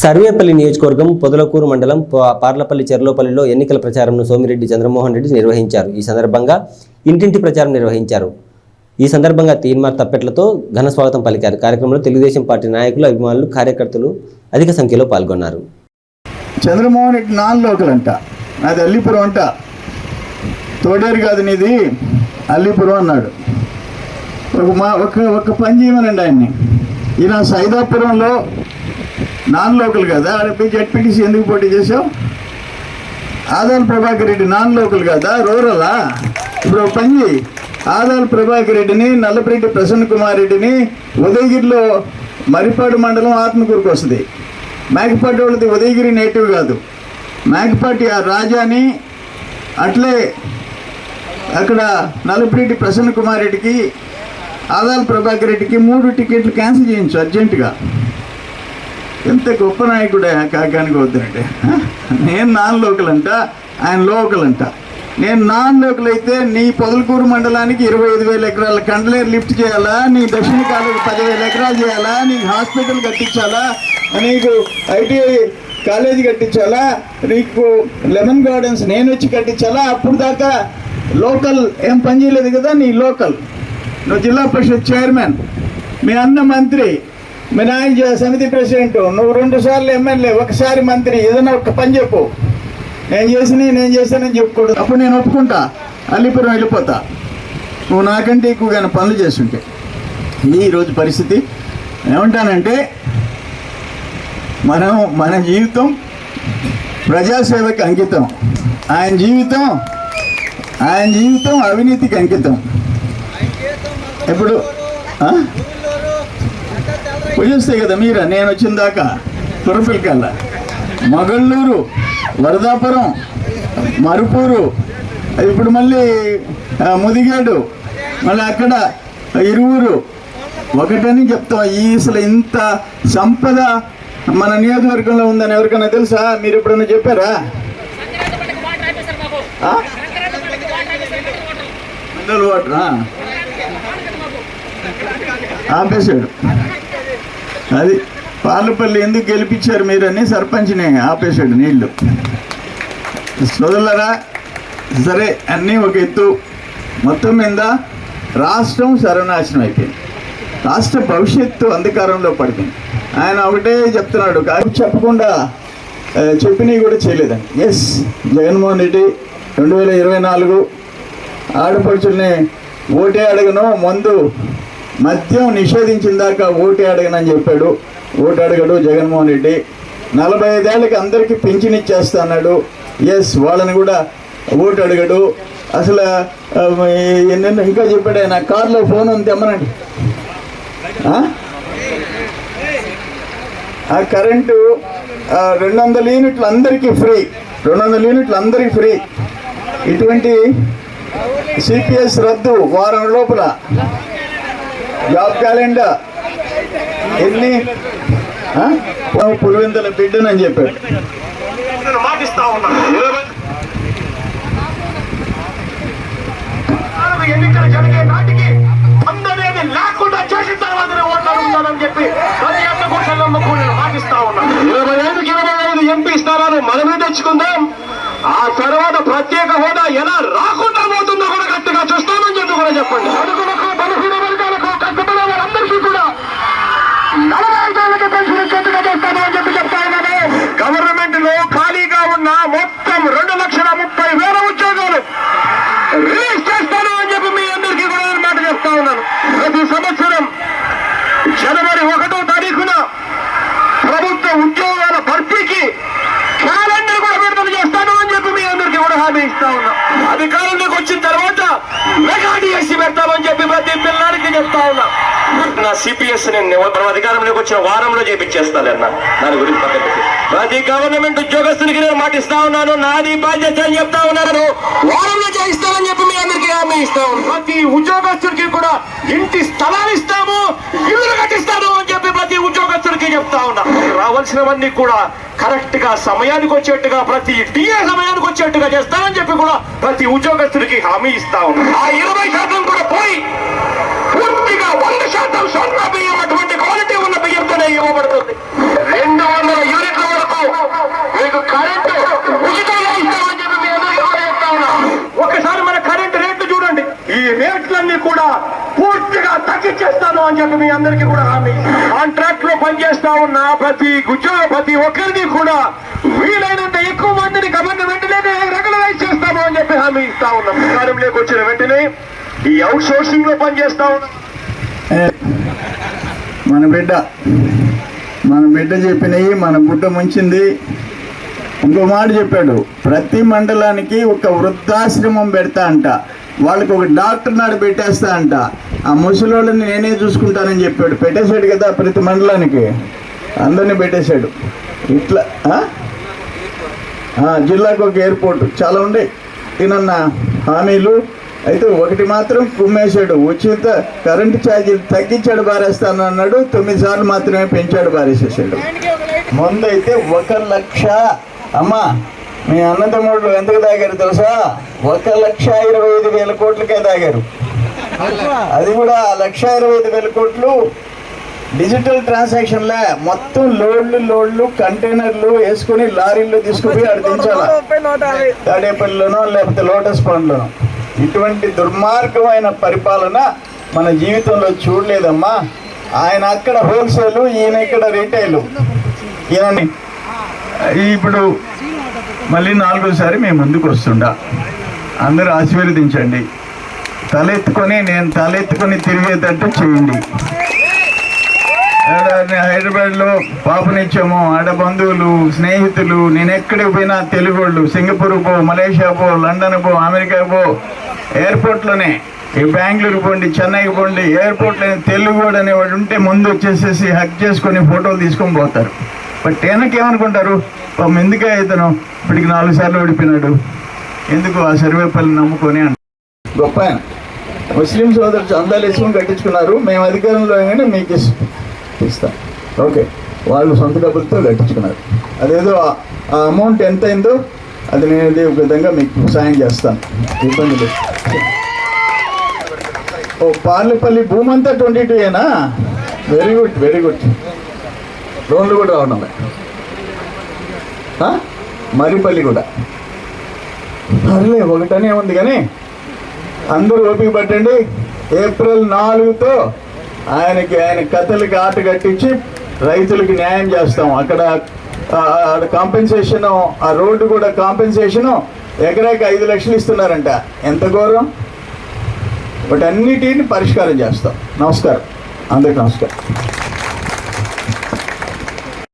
సర్వేపల్లి నియోజకవర్గం పొదలకూరు మండలం పార్లపల్లి చెర్లోపల్లిలో ఎన్నికల ప్రచారంను సోమిరెడ్డి చంద్రమోహన్ రెడ్డి నిర్వహించారు. ఈ సందర్భంగా ఇంటింటి ప్రచారం నిర్వహించారు. ఈ సందర్భంగా తీన్మార్ తప్పెట్లతో ఘన స్వాగతం పలికారు. కార్యక్రమంలో తెలుగుదేశం పార్టీ నాయకులు అభిమానులు కార్యకర్తలు అధిక సంఖ్యలో పాల్గొన్నారు. చంద్రమోహన్ రెడ్డి నాన్ లోకల్ అంట. నాది అల్లిపురం అంట. తోడేరు కాదు నీది. అల్లిపురం అన్నాడు. ఒక మా ఒక ఒక పని చేయమనండి ఆయన్ని. ఈయన సైదాపురంలో నాన్ లోకల్ కదా? ఆడపై జడ్పీటీసీ ఎందుకు పోటీ చేసావు ఆదాల్ ప్రభాకర్ రెడ్డి నాన్ లోకల్ కదా? రూరలా? ఇప్పుడు ఒక పని చేయి ఆదాల్ ప్రభాకర్ రెడ్డిని నల్లపరెడ్డి ప్రసన్న కుమార్ రెడ్డిని ఉదయగిరిలో మరిపాడు మండలం ఆత్మకూరుకు వస్తుంది. మేకపాటి వాళ్ళది ఉదయగిరి నేటివ్ కాదు. మేకపాటి ఆ రాజాని అట్లే అక్కడ నల్లపరెడ్డి ప్రసన్న కుమార్ రెడ్డికి ఆదాల్ ప్రభాకర్ రెడ్డికి మూడు టికెట్లు క్యాన్సిల్ చేయించు అర్జెంటుగా. ఎంత గొప్ప నాయకుడే కాకానికి వద్దంటే నేను నాన్ లోకలంట అంట ఆయన లోకల్ అంట. నేను నాన్ లోకల్ అయితే నీ పొదలకూరు మండలానికి ఇరవై ఐదు వేల ఎకరాల కండలేరు లిఫ్ట్ చేయాలా? నీ దక్షిణ కాలేజీ పదివేల ఎకరాలు చేయాలా? నీకు హాస్పిటల్ కట్టించాలా? నీకు ఐటీఐ కాలేజీ కట్టించాలా? నీకు లెమన్ గార్డెన్స్ నేను వచ్చి కట్టించాలా? అప్పుడు దాకా లోకల్ ఏం పని చేయలేదు కదా నీ లోకల్. నువ్వు జిల్లా పరిషత్ చైర్మన్. మీ అన్న మంత్రి మీ నాయన సమితి ప్రెసిడెంట్ నువ్వు రెండు సార్లు ఎమ్మెల్యే ఒకసారి మంత్రి ఏదైనా ఒక పని చెప్పు. నేను చేసిన నేను చేశానని చెప్పుకోడు. అప్పుడు నేను ఒప్పుకుంటా. అల్లిపురం వెళ్ళిపోతా. నువ్వు నాకంటే ఎక్కువగా పనులు చేస్తుంటే. ఇది ఈరోజు పరిస్థితి ఏమంటానంటే మనం మన జీవితం ప్రజాసేవకి అంకితం. ఆయన జీవితం ఆయన జీవితం అవినీతికి అంకితం. ఇప్పుడు ఆ? కదా మీరా నేను వచ్చిన దాకా పురపిల్కల్లా మగళ్ళూరు వరదాపురం మరుపూరు ఇప్పుడు మళ్ళీ ముదిగాడు మళ్ళీ అక్కడ ఇరువురు. ఒకటని చెప్తాం ఈ అసలు ఇంత సంపద మన నియోజకవర్గంలో ఉందని ఎవరికైనా తెలుసా? మీరు ఎప్పుడైనా చెప్పారా? ఆ? మినరల్ ఆపేశాడు. అది పాలపల్లి ఎందుకు గెలిపించారు మీరని సర్పంచ్ని ఆపేశాడు నీళ్ళు. సోదరులరా సరే అన్నీ ఒక ఎత్తు. మొత్తం మీద రాష్ట్రం సర్వనాశనం అయిపోయింది. రాష్ట్ర భవిష్యత్తు అంధకారంలో పడిపోయింది. ఆయన ఒకటే చెప్తున్నాడు కానీ చెప్పకుండా చెప్పినవి కూడా చేయలేదండి. ఎస్ జగన్మోహన్ రెడ్డి రెండు వేల ఇరవై నాలుగు ఆడపడుచుల్ని ఓటే అడగను ముందు మద్యం నిషేధించిన దాకా ఓటు అడగనని చెప్పాడు. ఓటు అడగడు జగన్మోహన్ రెడ్డి. నలభై ఐదేళ్ళకి అందరికీ పింఛన్ ఇచ్చేస్తా అన్నాడు. ఎస్ వాళ్ళని కూడా ఓటు అడగడు. అసలు ఎన్నెన్నో ఇంకా చెప్పాడు ఆయన కార్లో ఫోన్ ఉంది తెమ్మనండి. ఆ? కరెంటు రెండు వందల యూనిట్లు అందరికీ ఫ్రీ. రెండు వందల యూనిట్లు అందరికీ ఫ్రీ. ఇటువంటి సిపిఎస్ రద్దు వారం లోపల. Job calendar. ఎన్ని? పులివెందుల బిడ్డనని చెప్పాడు మాటిస్తా ఉన్నాను ఎన్నికలు జరిగే నాటికి అందనేది లేకుండా చేసిన తర్వాత ఓట్లు ఉంటానని చెప్పి ప్రతి ఒక్క కూర్చొని కూడా మాటిస్తా ఉన్నాను ఇరవై ఐదుకి ఇరవై ఐదు ఎంపీ స్థానాలు మనమే తెచ్చుకుందాం. ఆ తర్వాత ప్రత్యేక హోదా ఎలా రాకుండా పోతుందో కూడా గట్టిగా చూస్తామని చెప్పి కూడా చెప్పండి అడుగులకు బలహీన వర్గాలకు కష్టపడే వారందరికీ కూడా నలభై ఐదేళ్ళకి పెన్షన్ ఇచ్చేట్టుగా చేస్తామని చెప్పి చెప్తా ఉన్నాను గవర్నమెంట్లో ఖాళీగా ఉన్న మొత్తం రెండు లక్షల ముప్పై వేల ఉద్యోగాలు రిలీజ్ చేస్తాను అని చెప్పి మీ అందరికీ కూడా నేను మాట చెప్తా ఉన్నాను ప్రతి సంవత్సరం జనవరి ఒకటో తారీఖున ప్రభుత్వ ఉద్యోగాల భర్తీకి క్యాలెండర్ కూడా విడుదల చేస్తాను అని చెప్పి మీ అందరికీ కూడా హామీ ఇస్తా ఉన్నా. అధికారంలోకి వచ్చిన తర్వాత మెగా డిఎస్సీ పెడతామని చెప్పి ప్రతి పిల్లలకి చెప్తా ఉన్నా. నా సిపిఎస్ నేను అధికారంలోకి వచ్చిన వారంలో చేపించేస్తాను అన్న. దాని గురించి పక్కన పెట్టి. ప్రతి గవర్నమెంట్ ఉద్యోగస్తునికి నేను మాటిస్తా ఉన్నాను. నాది బాధ్యత అని చెప్తా ఉన్నాను వారంలో చేయిస్తానని చెప్పి మీ అందరికీ హామీ ఇస్తాం ప్రతి ఉద్యోగస్తుడికి కూడా ఇంటి స్థలాలు ఇస్తాము ఇల్లు కట్టిస్తాను అని చెప్పి ప్రతి ఉద్యోగస్తుడికి చెప్తా ఉన్నా. రావాల్సినవన్నీ కూడా కరెక్ట్గా సమయానికి వచ్చేట్టుగా ప్రతి టీఏ సమయానికి వచ్చేట్టుగా చేస్తానని చెప్పి కూడా ప్రతి ఉద్యోగస్తుడికి హామీ ఇస్తా ఉన్నా. ఆ ఇరవై శాతం కూడా పోయి పూర్తిగా వంద శాతం సొంత బియ్యం అటువంటి క్వాలిటీ ఉన్న బియ్యంతోనే ఇవ్వబడుతుంది. రెండవ కూడా పూర్తిగా ఇచ్చేస్తాను అని చెప్పి మీ అందరికీ కూడా హామీ. కాంట్రాక్ట్లో పనిచేస్తా ఉన్న ప్రతి ఉద్యోగ ప్రతి ఒక్కరిని కూడా వీలైనంత ఎక్కువ మందిని గవర్నమెంట్ రెగ్యులరైజ్ చేస్తాము అని చెప్పి హామీ ఇస్తా ఉన్నాం. అధికారంలోకి వచ్చిన వెంటనే ఈ అవుట్ సోర్సింగ్లో పనిచేస్తా ఉన్నాం. మన బిడ్డ మన బిడ్డ చెప్పినవి మన బుడ్డ ముంచింది. ఇంకో మాట చెప్పాడు ప్రతి మండలానికి ఒక వృద్ధాశ్రమం పెడతా అంట. వాళ్ళకి ఒక డాక్టర్ నాడు పెట్టేస్తా అంట. ఆ ముసలోళ్ళని నేనే చూసుకుంటానని చెప్పాడు. పెట్టేశాడు కదా ప్రతి మండలానికి. అందరినీ పెట్టేశాడు. ఇట్లా జిల్లాకు ఒక ఎయిర్పోర్ట్. చాలా ఉండే తినన్న హామీలు. అయితే ఒకటి మాత్రం కుమ్మేశాడు. ఉచిత కరెంటు ఛార్జీలు తగ్గించాడు బారేస్తాను అన్నాడు. తొమ్మిది సార్లు మాత్రమే పెంచాడు బారేసేసాడు. ముందు అయితే ఒక లక్ష. అమ్మా మీ అన్నతమ్ముడు ఎంతకు తాగారు తెలుసా? ఒక లక్ష ఇరవై ఐదు వేల కోట్లకే తాగారు. అది కూడా లక్ష ఇరవై ఐదు వేల కోట్లు డిజిటల్ ట్రాన్సాక్షన్ల. మొత్తం లోడ్లు లోడ్లు కంటైనర్లు వేసుకుని లారీలు తీసుకుపోయి ఆడ దించాలా? తాడేపల్లిలోనో లేకపోతే లోటస్ పండ్లోనో. ఇటువంటి దుర్మార్గమైన పరిపాలన మన జీవితంలో చూడలేదమ్మా. ఆయన అక్కడ హోల్సేలు ఈయన ఇక్కడ రీటైలు. ఈయనని ఇప్పుడు మళ్ళీ నాలుగోసారి మేము ముందుకు వస్తుండా. అందరూ ఆశీర్వదించండి. తలెత్తుకొని నేను తలెత్తుకొని తిరిగేటట్టు చేయండి. హైదరాబాద్లో పాపనిచ్చాము. ఆడ బంధువులు స్నేహితులు నేను ఎక్కడికి పోయినా తెలుగు వాళ్ళు సింగపూర్ పో మలేషియా పో లండన్ పో అమెరికా పో. ఎయిర్పోర్ట్లోనే ఈ బెంగళూరు పోండి చెన్నైకి పోండి. ఎయిర్పోర్ట్లోనే తెలుగు వాడు అనేవాడు ఉంటే ముందు వచ్చేసేసి హక్ చేసుకొని ఫోటోలు తీసుకొని పోతారు. మరి టేనకి ఏమనుకుంటారు? పాపం ఎందుకే ఇతను ఇప్పటికి నాలుగు సార్లు ఓడిపోయినాడు? ఎందుకు ఆ సర్వేపల్లి నమ్ముకొని అంట? గొప్ప. ముస్లిం సోదరులు చందాలు వేసుకొని కట్టించుకున్నారు. మేము అధికారంలో కానీ మీకు ఇస్తాం. ఓకే. వాళ్ళు సొంత డబ్బులతో కట్టించుకున్నారు. అదేదో ఆ- అమౌంట్ ఎంత అయిందో అది నేను అదే విధంగా మీకు సాయం చేస్తాను. ఇబ్బంది లేదు. ఓ పార్లపల్లి భూమంతా ట్వంటీ టూ ఏనా? వెరీ గుడ్ వెరీ గుడ్ లోన్లు కూడా రావడం మరిపల్లి కూడా. పర్లే ఒకటనే ఉంది కానీ అందరూ ఓపిక పట్టండి. ఏప్రిల్ నాలుగుతో ఆయనకి ఆయన కథలకి ఆట కట్టించి రైతులకి న్యాయం చేస్తాం. అక్కడ కాంపెన్సేషను ఆ రోడ్డు కూడా కాంపెన్సేషను ఎకరాకి ఐదు లక్షలు ఇస్తున్నారంట. ఎంత ఘోరం? వాటన్నిటిని పరిష్కారం చేస్తాం. నమస్కారం. అందరికి నమస్కారం.